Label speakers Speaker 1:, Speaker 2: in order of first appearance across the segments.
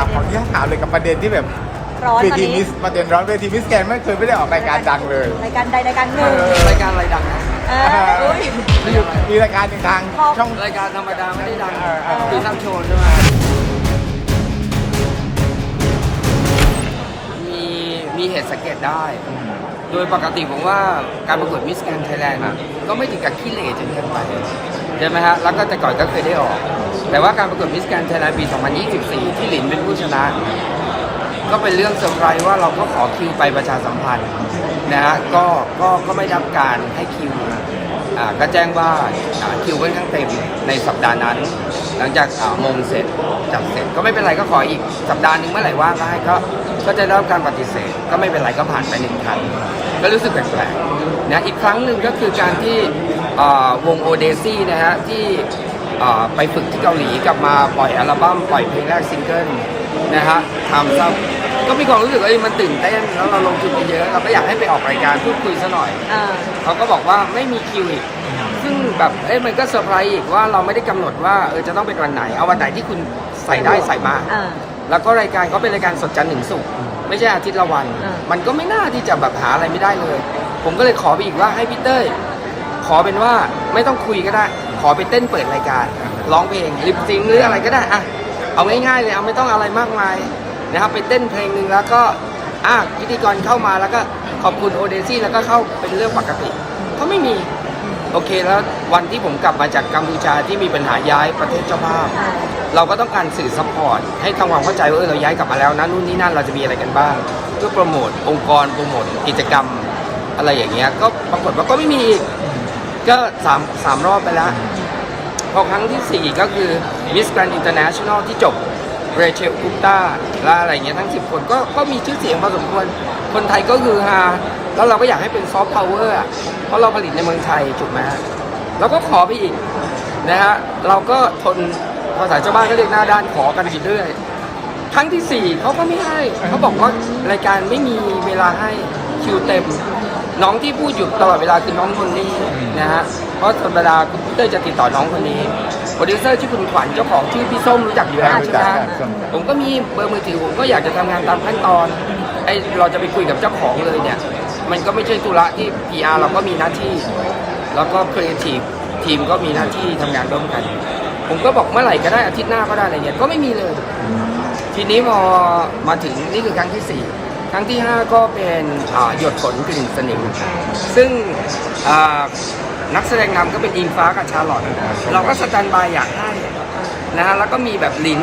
Speaker 1: ามขออนุญาตถามเลยกับประเด็นที่แบบ
Speaker 2: ร้อน
Speaker 1: เว
Speaker 2: ตอน
Speaker 1: ที
Speaker 2: นี้
Speaker 1: มิสประเด็นร้อนเวทีมิสแกนไม่เคยไม่ได้ออกรายการดังเลย
Speaker 2: รายการใดรายการหนึ่ง
Speaker 3: รายการอะไรดังนะ
Speaker 2: เอออุ้ย
Speaker 1: มีมีรายการหนึ่งทาง
Speaker 2: พอ
Speaker 1: ช่อง
Speaker 3: รายการธรรมดาไม่ได้ดัง
Speaker 1: เออเออ
Speaker 3: คือทำโชว์ใช่ไหมมีมีเหตุสังเกตได้ โดยปกติผมว่าการประกวดมิสแกนไทยแลนด์ก็ไม่ถึงกับขี้เหร่จนเกินไปใช่ไหมฮะ แล้วก็แต่ก่อนก็เคยได้ออก แต่ว่าการประกวดมิสแกนไทยแลนด์ปี 2024 ที่หลินเป็นผู้ชนะ ก็เป็นเรื่องเซอร์ไพรส์ว่าเราก็ขอคิวไปประชาสัมพันธ์นะฮะก็ก็ก็ไม่รับการให้คิวอ่าก็แจ้งว่าอ่าคิวค่อนข้างเต็มในสัปดาห์นั้น หลังจากอ่ามงเสร็จจับเสร็จก็ไม่เป็นไรก็ขออีกสัปดาห์หนึ่งเมื่อไหร่ว่างก็ให้ก็ก็จะได้รับการปฏิเสธ ก็ไม่เป็นไรก็ผ่านไปหนึ่งครั้งก็รู้สึกแปลกๆนะอีกครั้งหนึ่งก็คือการที่อ่าวงโอเดซี่นะฮะที่ อ่าไปฝึกที่เกาหลีกลับมาปล่อยอัลบั้มปล่อยเพลงแรกซิงเกิลนะฮะทำซ้ำก็มีความรู้สึกว่าเอ้ยมันตื่นเต้นแล้วเราลงทุนไปเยอะเราก็อยากให้ไปออกรายการพูดคุยซะหน่อย
Speaker 2: อ่า
Speaker 3: เขาก็บอกว่าไม่มีคิวอีก ซึ่งแบบเอ้ยมันก็เซอร์ไพรส์อีกว่าเราไม่ได้กำหนดว่าเออจะต้องเป็นวันไหน เอาวันไหนที่คุณใส่ได้ใส่มา
Speaker 2: อ่า
Speaker 3: แล้วก็รายการก็เป็นรายการสดจันทร์ถึงศุกร์ไม่ใช่อาทิตย์ละวัน
Speaker 2: อ่า
Speaker 3: มันก็ไม่น่าที่จะแบบหาอะไรไม่ได้เลย ผมก็เลยขอไปอีกว่าให้พี่เต้ยขอเป็นว่าไม่ต้องคุยก็ได้ ขอไปเต้นเปิดรายการ ร้องเพลงลิปซิงหรืออะไรก็ได้อะเอาง่ายๆเลยเอาไม่ต้องอะไรมากมายนะครับไปเต้นเพลงหนึ่งแล้วก็อะพิธีกรเข้ามาแล้วก็ขอบคุณโอเดซี่แล้วก็เข้าเป็นเรื่องปกติก็ไม่มีโอเคแล้ววันที่ผมกลับมาจากกัมพูชาที่มีปัญหาย้ายประเทศเจ้าภาพ เราก็ต้องการสื่อซัพพอร์ตให้ทำความเข้าใจว่าเออเราย้ายกลับมาแล้วนะนู่นนี่นั่นเราจะมีอะไรกันบ้าง เพื่อโปรโมทองค์กรโปรโมทกิจกรรมอะไรอย่างเงี้ยก็ปรากฏว่าก็ไม่มีอี ก็สามสามรอบไปแล้วพอครั้งที่สี่ก็คือ Miss Grand International ที่จบเรเชลกุปตาและอะไรเงี้ยทั้ง 10 คนก็ก็มีชื่อเสียงพอสมควร คนไทยก็คือฮาแล้วเราก็อยากให้เป็นซอฟต์พาวเวอร์เพราะเราผลิตในเมืองไทยถูกไหมเราก็ขอไปอีกนะฮะเราก็ทนภาษาชาวบ้านก็เรียกหน้าด้านขอกันอยู่เรื่อยครั้งที่สี่เขาก็ไม่ให้เขาบอกว่ารายการไม่มีเวลาให้คิวเต็ม น้องที่พูดอยู่ตลอดเวลาคือน้องคนนี้นะฮะ เพราะธรรมดาคุณพีเตอร์จะติดต่อน้องคนนี้ โปรดิวเซอร์ชื่อคุณขวัญเจ้าของชื่อพี่ส้มรู้จักอยู่แล้วใช่ไหมฮะผมก็มีเบอร์มือถือผมก็อยากจะทำงานตามขั้นตอน ไอเราจะไปคุยกับเจ้าของเลยเนี่ย มันก็ไม่ใช่ธุระที่ PR เราก็มีหน้าที่ แล้วก็ครีเอทีฟทีมก็มีหน้าที่ทำงานร่วมกัน ผมก็บอกเมื่อไหร่ก็ได้อาทิตย์หน้าก็ได้อะไรเงี้ย ก็ไม่มีเลย ทีนี้พอมาถึงนี่คือครั้งที่4 ครั้งที่ 5 ก็เป็นอ่าหยดฝนกลิ่นสนิมซึ่งอ่านักแสดงนำก็เป็นอิงฟ้ากับชาลอตเราก็สแตนบายอยากให้นะฮะแล้วก็มีแบบหลิน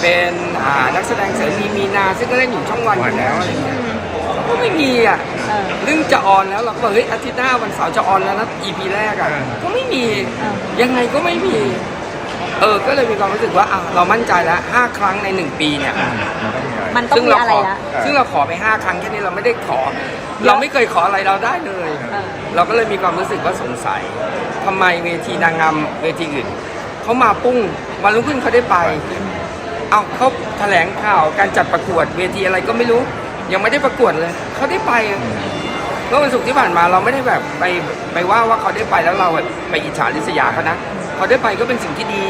Speaker 3: เป็นอ่านักแสดงเสริมมีมีนา ซึ่งก็เล่นอยู่ช่องวันอยู่แล้วอะไรเงี้ยก็ไม่มีอะ
Speaker 2: เออ
Speaker 3: เรื่องจะออนแล้วเราก็บอกเฮ้ยอาทิตย์หน้าวันเสาร์จะออนแล้วนะ EP แรกอะก็ไม่มี
Speaker 2: อ่า
Speaker 3: ยังไงก็ไม่มี เออ ก็เลยมีความรู้สึกว่าอะเรามั่นใจแล้ว5ครั้งใน1ปีเนี่ย
Speaker 2: มันต้อง
Speaker 3: ซึ่ง
Speaker 2: มี
Speaker 3: เรา
Speaker 2: อะ
Speaker 3: ข
Speaker 2: ไร
Speaker 3: อ
Speaker 2: ละ
Speaker 3: ซึ่งเราขอไป5ครั้งแค่นี้เราไม่ได้ขอ เราไม่เคยขออะไรเราได้เลย
Speaker 2: เออ
Speaker 3: เราก็เลยมีความรู้สึกว่าสงสัยทำไมเวทีนางงามเวทีอื่นเขามาปุ้งวันรุ่งขึ้นเขาได้ไป เอาเขาแถลงข่าวการจัดประกวดเวทีอะไรก็ไม่รู้ ยังไม่ได้ประกวดเลยเขาได้ไปอะเมื่อวันศุกร์ที่ผ่านมาเราไม่ได้แบบไปไปว่าว่าเขาได้ไปแล้วเราแบบไปอิจฉาริษยาเขานะ เขาได้ไปก็เป็นสิ่งที่ดี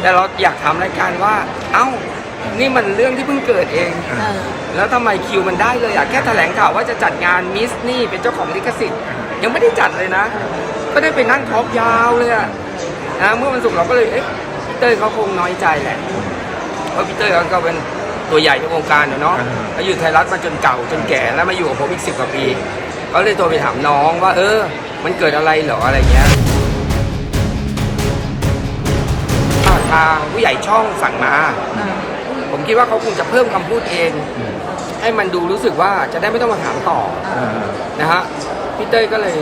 Speaker 3: แต่เราอยากถามรายการว่า เอ้า นี่มันเรื่องที่เพิ่งเกิดเอง
Speaker 2: เออ
Speaker 3: แล้วทำไมคิวมันได้เลยอะแค่แถลงข่าวว่าจะจัดงานมิสนี่เป็นเจ้าของลิขสิทธิ์ ยังไม่ได้จัดเลยนะ ก็ได้ไปนั่งทอล์กยาวเลยอะนะเมื่อวันศุกร์เราก็เลยเอ๊ะพี่เต้ยเขาคงน้อยใจแหละเพราะพี่เต้ยเขาก็เป็นตัวใหญ่ในวงการอะเนาะเขาอยู่ไทยรัฐมาจนเก่าจนแก่แล้วมาอยู่กับผมอีกสิบกว่าปี ก็เลยโทรไปถามน้องว่า เออ มันเกิดอะไรเหรออะไรเงี้ย ทางผู้ใหญ่ช่องสั่งมา
Speaker 2: เออ
Speaker 3: ผมคิดว่าเขาคงจะเพิ่มคำพูดเอง ให้มันดูรู้สึกว่าจะได้ไม่ต้องมาถามต่อนะฮะพี่เต้ยก็เลย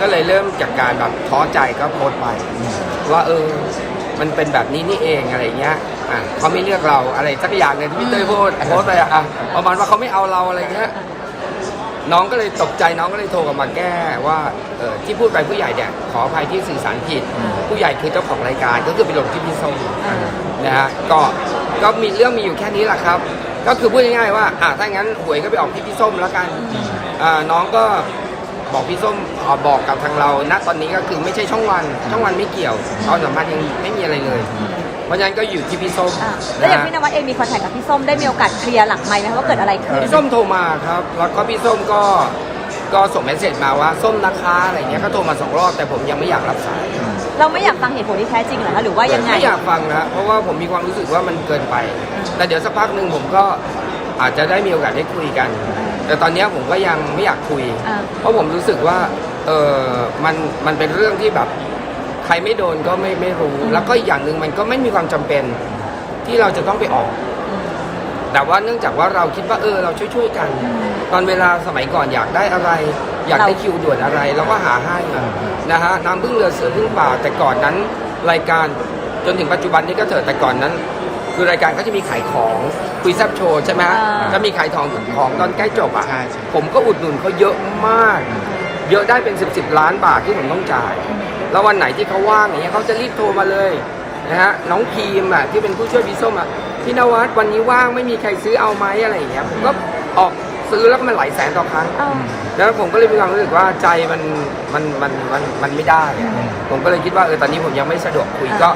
Speaker 3: ก็เลยเริ่มจากการแบบท้อใจก็โพสต์ไป ว่าเออ มันเป็นแบบนี้นี่เองอะไรเงี้ยอะเขาไม่เลือกเราอะไรสักอย่างเนี่ยที่พี่เต้ยโพสต์โพสต์ไปอะอะประมาณว่าเขาไม่เอาเราอะไรเงี้ย น้องก็เลยตกใจน้องก็เลยโทรกลับมาแก้ว่าเออที่พูดไปผู้ใหญ่เนี่ยขออภัยที่สื่อสารผิด ผู้ใหญ่คือเจ้าของรายการก็คือไปลงที่พี่ส้ม
Speaker 2: เออ
Speaker 3: นะฮะก็ก็มีเรื่องมีอยู่แค่นี้แหละครับ ก็คือพูดง่ายๆว่าอะถ้างั้นหวยก็ไปออกที่พี่ส้มแล้วกันอ่าน้องก็บอกพี่ส้มอ่าบอกกับทางเราณตอนนี้ก็คือไม่ใช่ช่องวันช่องวันไม่เกี่ยวตอนสัมภาษณ์ยังไม่มีอะไรเลย เพราะฉะนั้นก็อยู่ที่พี่ส้ม
Speaker 2: อะแล้วอย่าง
Speaker 3: นะฮะ
Speaker 2: พี่นวัดเองมีคอนแทคกับพี่ส้มได้มีโอกาสเคลียร์หลังไมค์ไหมคะว่าเกิดอะไรขึ้น
Speaker 3: พี่ส้มโทรมาครับ แล้วก็พี่ส้มก็ก็ส่งเมสเซจมาว่าส้มนะคะอะไรเงี้ยก็โทรมาสองรอบแต่ผมยังไม่อยากรับสาย
Speaker 2: เราไม่อยากฟังเหตุผลที่แท้จริงเหรอคะหรือว่ายังไง
Speaker 3: ไม่อยากฟังนะเพราะว่าผมมีความรู้สึกว่ามันเกินไป แต่เดี๋ยวสักพักหนึ่งผมก็อาจจะได้มีโอกาสได้คุยกัน แต่ตอนเนี้ยผมก็ยังไม่อยากคุย
Speaker 2: อ่า
Speaker 3: เพราะผมรู้สึกว่าเออมันมันเป็นเรื่องที่แบบ ใครไม่โดนก็ไม่ไม่รู้ แล้วก็อีกอย่างหนึ่งมันก็ไม่มีความจำเป็นที่เราจะต้องไปออก แต่ว่าเนื่องจากว่าเราคิดว่าเออ เราช่วยๆกัน ตอนเวลาสมัยก่อนอยากได้อะไร อยากได้
Speaker 2: เรา
Speaker 3: คิวด่วนอะไรเราก็หาให้นะฮะน้ำพึ่งเรือเสือพึ่งป่า แต่ก่อนนั้นรายการจนถึงปัจจุบันนี้ก็เถอะแต่ก่อนนั้น คือรายการก็จะมีขายของคุยแซบโชว์ใช่ไหมฮะ
Speaker 2: อ่า
Speaker 3: จะมีขายของของตอนใกล้จบอะ
Speaker 1: ใช่ใช่
Speaker 3: ผมก็อุดหนุนเขาเยอะมาก เยอะได้เป็นสิบสิบล้านบาทที่ผมต้องจ่าย แล้ววันไหนที่เขาว่างอย่างเงี้ยเขาจะรีบโทรมาเลยนะฮะน้องพีมอะที่เป็นผู้ช่วยพี่ส้มอะพี่นวัดวันนี้ว่างไม่มีใครซื้อเอาไหมอะไรอย่างเงี้ยผมก็ออกซื้อแล้วก็มันหลายแสนต่อครั้ง
Speaker 2: เอ้า
Speaker 3: แล้วผมก็เลยมีความรู้สึกว่าใจมันมันมันมันมันไม่ได้อะผมก็เลยคิดว่าเออตอนนี้ผมยังไม่สะดวกคุย
Speaker 2: อ่า
Speaker 3: ก็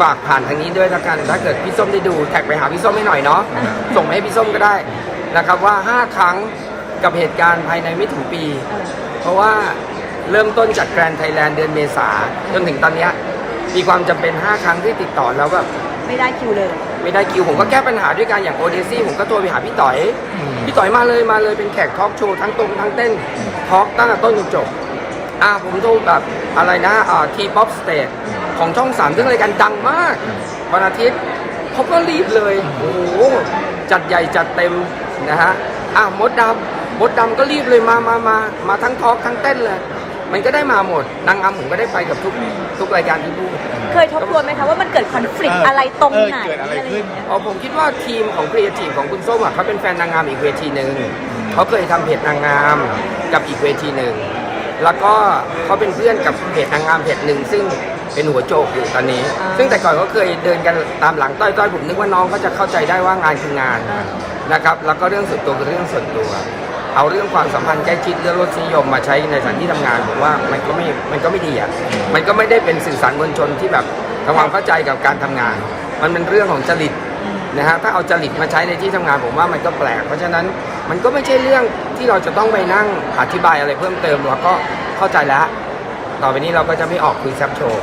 Speaker 3: ฝากผ่านทางนี้ด้วยละกัน ถ้าเกิดพี่ส้มได้ดูแท็กไปหาพี่ส้มให้หน่อยเนาะส่งมาให้พี่ส้มก็ได้นะครับว่า 5 ครั้งกับเหตุการณ์ภายในไม่ถึงปี
Speaker 2: เออ
Speaker 3: เพราะว่า เริ่มต้นจากแกรนด์ไทยแลนด์เดือนเมษาจนถึงตอนเนี้ยมีความจำเป็น 5 ครั้งที่ติดต่อแล้วแบบ
Speaker 2: ไม่ได้คิวเลย
Speaker 3: ไม่ได้คิวผมก็แก้ปัญหาด้วยการอย่างโอเดซี่ผมก็โทรไปหาพี่ต่อยพี่ต่อยมาเลยมาเลยเป็นแขกทอล์กโชว์ทั้งตรงทั้งเต้นทอล์กตั้งแต่ต้นจนจบอ่าผมโทรแบบอะไรนะอ่าทีป๊อปสเตทของช่องสามซึ่งรายการดังมากวันอาทิตย์เขาก็รีบเลยโอ้โหจัดใหญ่จัดเต็มนะฮะอ่ามดดำมดดำก็รีบเลยมามามามาทั้งทอล์กทั้งเต้นเลย มันก็ได้มาหมดนางงามผมก็ได้ไปกับทุกทุกรายการที่พูด
Speaker 2: เคยทบทวนไหมคะว่ามันเกิดคอน FLICT
Speaker 1: เอออ
Speaker 2: อะไรตรงไหน
Speaker 1: เออเกิดอะไรขึ้น
Speaker 2: ย่างเงี้ย
Speaker 3: อ๋อผมคิดว่าทีมของครีเอทีฟของคุณส้มอะเขาเป็นแฟนนางงามอีกเวทีหนึ่งเขาเคยทำเพจนางงามกับอีกเวทีหนึ่งแล้วก็เขาเป็นเพื่อนกับเพจนางงามเพจหนึ่งซึ่งเป็นหัวโจกอยู่ตอนนี้
Speaker 2: อ่า
Speaker 3: ซึ่งแต่ก่อนก็เคยเดินกันตามหลังต้อยๆผมนึกว่าน้องเขาจะเข้าใจได้ว่างานคืองาน
Speaker 2: อ่า
Speaker 3: นะครับ แล้วก็เรื่องส่วนตัวคือเรื่องส่วนตัว เอาเรื่องความสัมพันธ์ใกล้ชิดเรื่องรสนิยมมาใช้ในสถานที่ทำงานผมว่ามันก็ไม่มันก็ไม่ดีอะมันก็ไม่ได้เป็นสื่อสารมวลชนที่แบบทำความเข้าใจกับการทำงาน มันเป็นเรื่องของจริตนะฮะถ้าเอาจริตมาใช้ในที่ทำงานผมว่ามันก็แปลก เพราะฉะนั้นมันก็ไม่ใช่เรื่องที่เราจะต้องไปนั่งอธิบายอะไรเพิ่มเติมเราก็เข้าใจแล้ว ต่อไปนี้เราก็จะไม่ออกคุยแซบโชว์